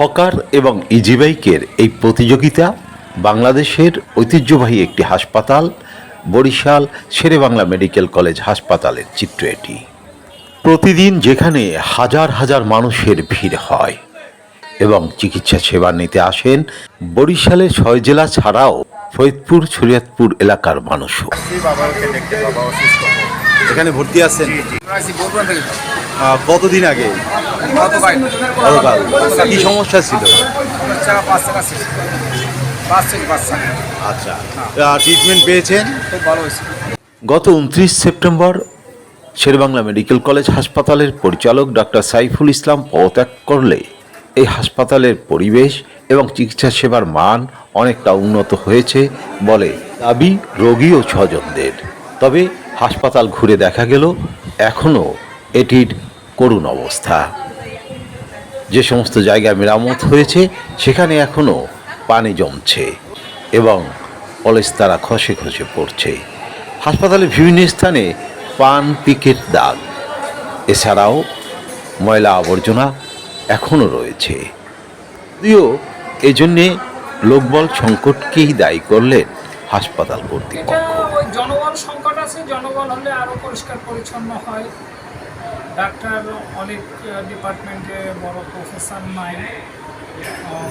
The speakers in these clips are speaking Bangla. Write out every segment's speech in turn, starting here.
হকার এবং ইজিবাইকের এই প্রতিযোগিতা বাংলাদেশের ঐতিহ্যবাহী একটি হাসপাতাল, বরিশাল, শেরেবাংলা মেডিকেল কলেজ হাসপাতালের চিত্র এটি। প্রতিদিন যেখানে হাজার হাজার মানুষের ভিড় হয় এবং চিকিৎসা সেবা নিতে আসেন, বরিশালের ছয় জেলা ছাড়াও ফরিদপুর, শরীয়তপুর এলাকার মানুষও। এখানে ভর্তি আছেন? কতদিন আগে? গতকাল। কি সমস্যা ছিল? আচ্ছা ট্রিটমেন্ট পেয়েছেন? খুব ভালো হয়েছে। গত উনত্রিশ সেপ্টেম্বর শেরবাংলা মেডিকেল কলেজ হাসপাতালের পরিচালক ডক্টর সাইফুল ইসলাম পদত্যাগ করলে এই হাসপাতালের পরিবেশ এবং চিকিৎসা সেবার মান অনেকটা উন্নত হয়েছে বলে দাবি রোগী ও স্বজনদের। তবে হাসপাতাল ঘুরে দেখা গেল, এখনও এটির করুণ অবস্থা। যে সমস্ত জায়গা মেরামত হয়েছে, সেখানে এখনও পানি জমছে এবং পলেস্তারা খসে খসে পড়ছে। হাসপাতালের বিভিন্ন স্থানে পান পিকের দাগ। এছাড়াও ময়লা আবর্জনা এখনও রয়েছে। যদিও এজন্যে লোকবল সংকটকেই দায়ী করলেন হাসপাতাল কর্তৃপক্ষ। জনবল সংকট আছে, জনবল হলে আরও পরিষ্কার পরিচ্ছন্ন হয়। ডাক্তার অনেক ডিপার্টমেন্টে বড় প্রফেসর নাই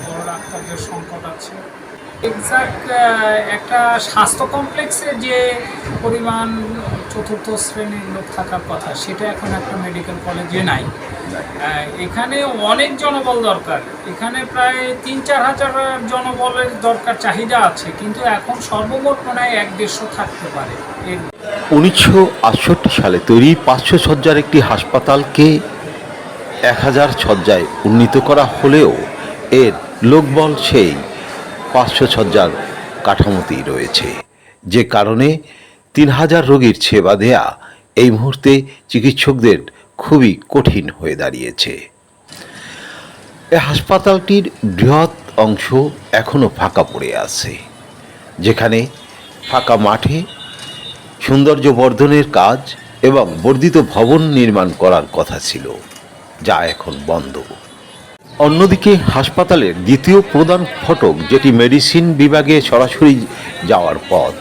বড় ডাক্তারদের সংকট আছে। এক্সাক্ট একটা স্বাস্থ্য কমপ্লেক্সে যে পরিমাণ চতুর্থ শ্রেণির লোক থাকার কথা, সেটা এখন একটা মেডিকেল কলেজে নাই। এখানে অনেক জনবল দরকার। এখানে প্রায় তিন চার হাজার জনবলের দরকার চাহিদা আছে, কিন্তু এখন সর্বমোট মনে হয় এক দেড়শো থাকতে পারে। উনিশশো আটষট্টি সালে তৈরি পাঁচশো শয্যার একটি হাসপাতালকে এক হাজার শয্যায় উন্নীত করা হলেও এর লোকবল সেই পাঁচশো শয্যার কাঠামোতেই রয়েছে। যে কারণে তিন হাজার রোগীর সেবা দেয়া এই মুহূর্তে চিকিৎসকদের খুবই কঠিন হয়ে দাঁড়িয়েছে। এই হাসপাতালটির বৃহৎ অংশ এখনও ফাঁকা পড়ে আছে, যেখানে ফাঁকা মাঠে সৌন্দর্য বর্ধনের কাজ এবং বর্ধিত ভবন নির্মাণ করার কথা ছিল, যা এখন বন্ধ। অন্যদিকে হাসপাতালের দ্বিতীয় প্রধান ফটক, যেটি মেডিসিন বিভাগে সরাসরি যাওয়ার পথ,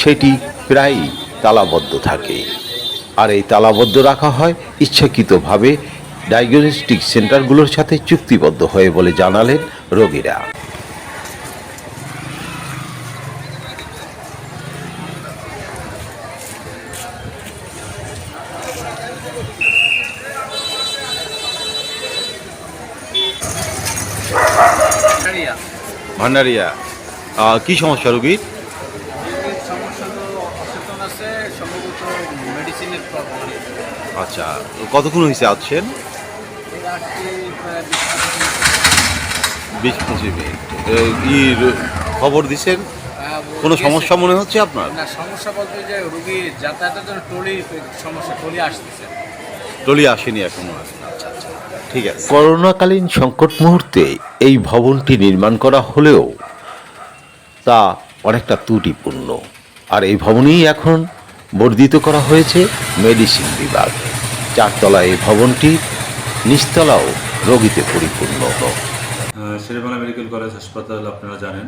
সেটি প্রায়ই তালাবদ্ধ থাকে। আর এই তালাবদ্ধ রাখা হয় ইচ্ছাকৃতভাবে ডায়াগনস্টিক সেন্টারগুলোর সাথে চুক্তিবদ্ধ হয়ে বলে জানালেন রোগীরা। ভান্ডারিয়া। কি সমস্যা রোগীর? আছে সম্ভবত মেডিসিনের প্রবলেম আচ্ছা কতক্ষণ হয়েছে প্রায় বিশ পঁচিশ মিনিট। ই খবর দিছেন? হ্যাঁ, কোনো সমস্যা মনে হচ্ছে আপনার? না সমস্যা বলতে যে রুগী যাতায়াতের জন্য টলি সমস্যা টলি আসতেছে। টলি আসেনি এখনও আচ্ছা আচ্ছা ঠিক আছে। করোনাকালীন সংকট মুহূর্তে এই ভবনটি নির্মাণ করা হলেও তা অনেকটা ত্রুটিপূর্ণ। আর এই ভবনেই এখন বর্ধিত করা হয়েছে মেডিসিন বিভাগ। চারতলা এই ভবনটি নিচতলাও রোগীতে পরিপূর্ণ। শেরেবাংলা মেডিকেল কলেজ হাসপাতাল আপনারা জানেন,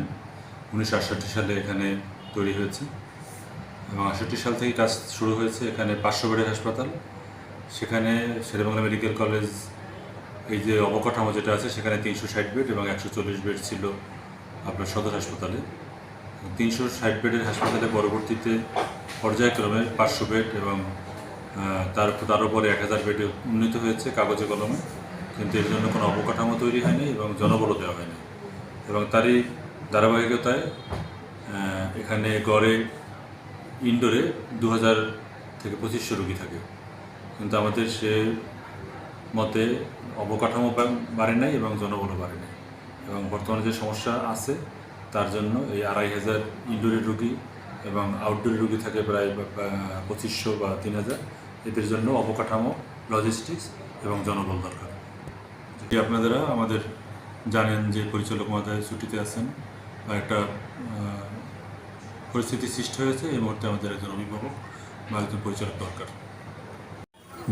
উনিশশো আটষট্টি সালে এখানে তৈরি হয়েছে এবং আটষট্টি সাল থেকে কাজ শুরু হয়েছে এখানে পাঁচশো বেডের হাসপাতাল। সেখানে শেরেবাংলা মেডিকেল কলেজ এই যে অবকাঠামো যেটা আছে, সেখানে তিনশো ষাট বেড এবং একশো চল্লিশ বেড ছিল আপনার সদর হাসপাতালে। তিনশো ষাট বেডের হাসপাতালে পরবর্তীতে পর্যায়ক্রমে পাঁচশো বেড এবং তার তার উপরে এক হাজার বেডে উন্নীত হয়েছে কাগজে কলমে। কিন্তু এর জন্য কোনো অবকাঠামো তৈরি হয়নি এবং জনবলও দেওয়া হয়নি। এবং তারই ধারাবাহিকতায় এখানে গড়ে, ইনডোরে দু হাজার থেকে পঁচিশশো রুগী থাকে। কিন্তু আমাদের সে মতে অবকাঠামো বাড়ে নাই এবং জনবলও বাড়ে নাই। এবং বর্তমানে যে সমস্যা আছে তার জন্য এই আড়াই হাজার ইনডোরের রুগী এবং আউটডোরের রুগী থাকে প্রায় পঁচিশশো বা তিন হাজার। এদের জন্য অবকাঠামো লজিস্টিক্স এবং জনবল দরকার। যদি আপনারা আমাদের জানেন যে পরিচালক মহোদয় ছুটিতে আছেন বা একটা পরিস্থিতি সৃষ্টি হয়েছে, এই মুহূর্তে আমাদের একজন অভিভাবক বা একজন পরিচালক দরকার।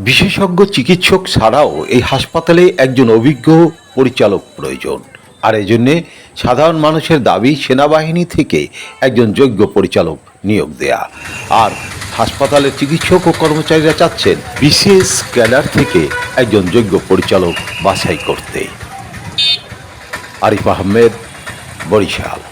বিশেষজ্ঞ চিকিৎসক ছাড়াও এই হাসপাতালে একজন অভিজ্ঞ পরিচালক প্রয়োজন। আর এই জন্যে সাধারণ মানুষের দাবি সেনাবাহিনী থেকে একজন যোগ্য পরিচালক নিয়োগ দেয়া। আর হাসপাতালের চিকিৎসক ও কর্মচারীরা চাচ্ছেন বিশেষ ক্যাডার থেকে একজন যোগ্য পরিচালক বাছাই করতে। আরিফ আহমেদ, বরিশাল।